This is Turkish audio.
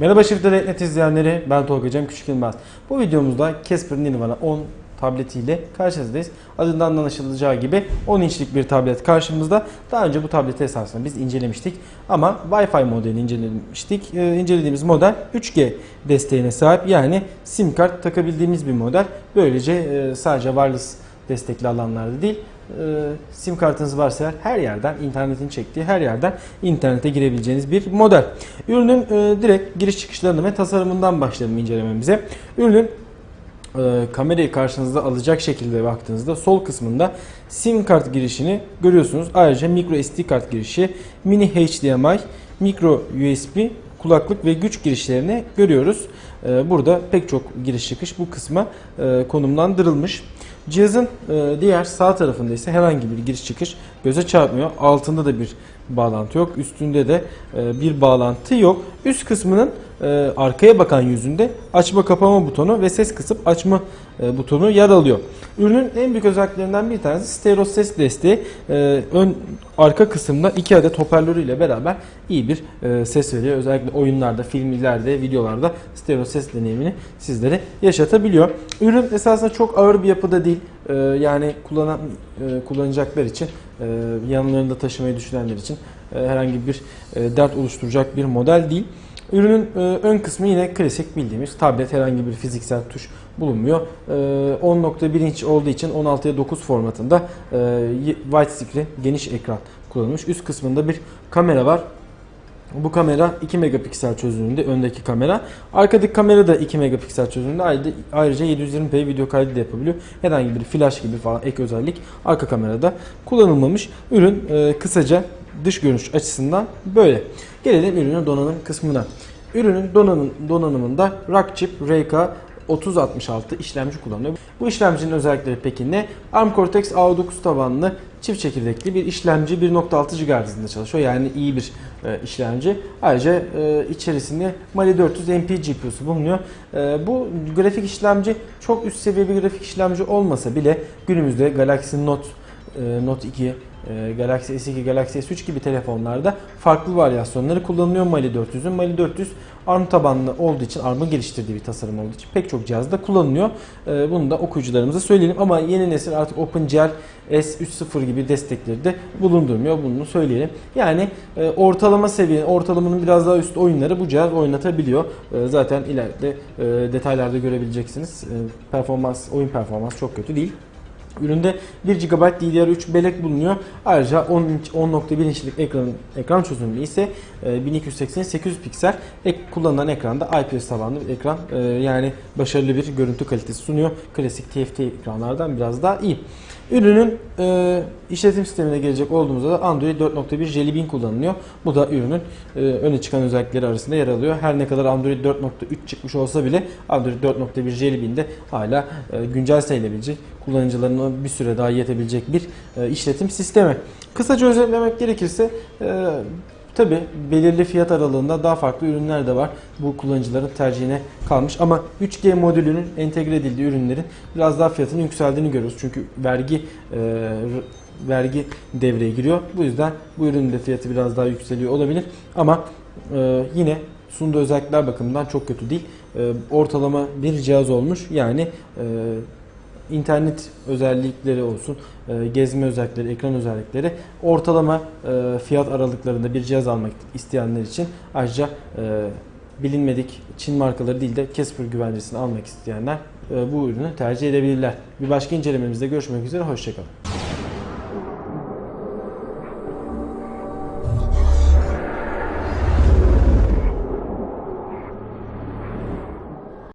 Merhaba Shift.net izleyenleri, ben Tolga Cem Küçük Yılmaz. Bu videomuzda Casper Nirvana 10 tabletiyle karşınızdayız. Adından da anlaşılacağı gibi 10 inçlik bir tablet karşımızda. Daha önce bu tableti esasında biz incelemiştik ama Wi-Fi modelini incelemiştik. Ee, incelediğimiz model 3G desteğine sahip yani sim kart takabildiğimiz bir model. Böylece e, sadece wireless destekli alanlarda değil sim kartınız varsa her yerden internetin çektiği her yerden internete girebileceğiniz bir model. Ürünün e, direkt giriş çıkışlarını ve tasarımından başlayalım incelememize. Ürünün e, kamerayı karşınızda alacak şekilde baktığınızda sol kısmında sim kart girişini görüyorsunuz. Ayrıca micro SD kart girişi, mini HDMI, micro USB kulaklık ve güç girişlerini görüyoruz. E, Burada pek çok giriş çıkış bu kısma konumlandırılmış. Cihazın e, diğer sağ tarafında ise herhangi bir giriş çıkış göze çarpmıyor. Altında da bir bağlantı yok. Üstünde de e, bir bağlantı yok. Üst kısmının e, arkaya bakan yüzünde açma kapama butonu ve ses kısıp açma e, butonu yer alıyor. Ürünün en büyük özelliklerinden bir tanesi stereo ses desteği. Ön arka kısımda iki adet hoparlörüyle beraber iyi bir ses veriyor. Özellikle oyunlarda, filmlerde, videolarda stereo ses deneyimini sizlere yaşatabiliyor. Ürün esasında çok ağır bir yapıda değil. E, yani kullanan e, kullanacaklar için, e, yanlarında taşımayı düşünenler için e, herhangi bir dert oluşturacak bir model değil. Ürünün ön kısmı yine klasik bildiğimiz tablet herhangi bir fiziksel tuş bulunmuyor. E, 10.1 inç olduğu için 16'ya 9 formatında e, wide screen geniş ekran kullanılmış. Üst kısmında bir kamera var. Bu kamera 2 megapiksel çözünürlüğünde öndeki kamera. Arkadaki kamera da 2 megapiksel çözünürlüğünde Ayrıca- ayrıca 720p video kaydı da yapabiliyor. Herhangi bir flash gibi falan ek özellik arka kamerada kullanılmamış. Ürün e, kısaca dış görünüş açısından böyle. Gelelim ürünün donanım kısmına. Ürünün donanım, donanımında Rockchip RK 3066 işlemci kullanılıyor. Bu işlemcinin özellikleri peki ne? ARM Cortex A9 tabanlı çift çekirdekli bir işlemci 1.6 GHz hızında çalışıyor. Yani iyi bir e, işlemci. Ayrıca e, içerisinde Mali 400 MP GPU'su bulunuyor. E, bu grafik işlemci çok üst seviye bir grafik işlemci olmasa bile günümüzde Galaxy Note e, Note 2, e, Galaxy S2, Galaxy S3 gibi telefonlarda farklı varyasyonları kullanılıyor Mali 400'ün. Mali 400 ARM tabanlı olduğu için, ARM'ın geliştirdiği bir tasarım olduğu için pek çok cihazda kullanılıyor. E, Bunu da okuyucularımıza söyleyelim ama yeni nesil artık OpenGL S3.0 gibi destekleri de bulundurmuyor. Bunu söyleyelim. Yani e, ortalama seviye, ortalamanın biraz daha üst oyunları bu cihaz oynatabiliyor. E, Zaten ileride e, detaylarda görebileceksiniz. Performans, oyun performans çok kötü değil. Üründe 1 GB DDR3 bellek bulunuyor. Ayrıca 10 inç 10.1 inçlik ekran ekran çözünürlüğü ise e, 1280 800 piksel. Ek, kullanılan ekranda IPS tabanlı bir ekran. E, yani başarılı bir görüntü kalitesi sunuyor. Klasik TFT ekranlardan biraz daha iyi. Ürünün e, işletim sistemine gelecek olduğumuzda da Android 4.1 Jelly Bean kullanılıyor. Bu da ürünün e, öne çıkan özellikleri arasında yer alıyor. Her ne kadar Android 4.3 çıkmış olsa bile Android 4.1 Jelly Bean'de hala e, güncel sayılabilecek, bir süre daha yetebilecek bir e, işletim sistemi. Kısaca özetlemek gerekirse e, Tabi belirli fiyat aralığında daha farklı ürünler de var. Bu kullanıcıların tercihine kalmış. Ama 3G modülünün entegre edildiği ürünlerin biraz daha fiyatının yükseldiğini görüyoruz. Çünkü vergi e, vergi devreye giriyor. Bu yüzden bu ürünün de fiyatı biraz daha yükseliyor olabilir. Ama yine sunduğu özellikler bakımından çok kötü değil. Ortalama bir cihaz olmuş. Yani internet özellikleri olsun, e, gezme özellikleri, ekran özellikleri ortalama e, fiyat aralıklarında bir cihaz almak isteyenler için ayrıca e, bilinmedik Çin markaları değil de Casper güvencesini almak isteyenler bu ürünü tercih edebilirler. Bir başka incelememizde görüşmek üzere, hoşçakalın.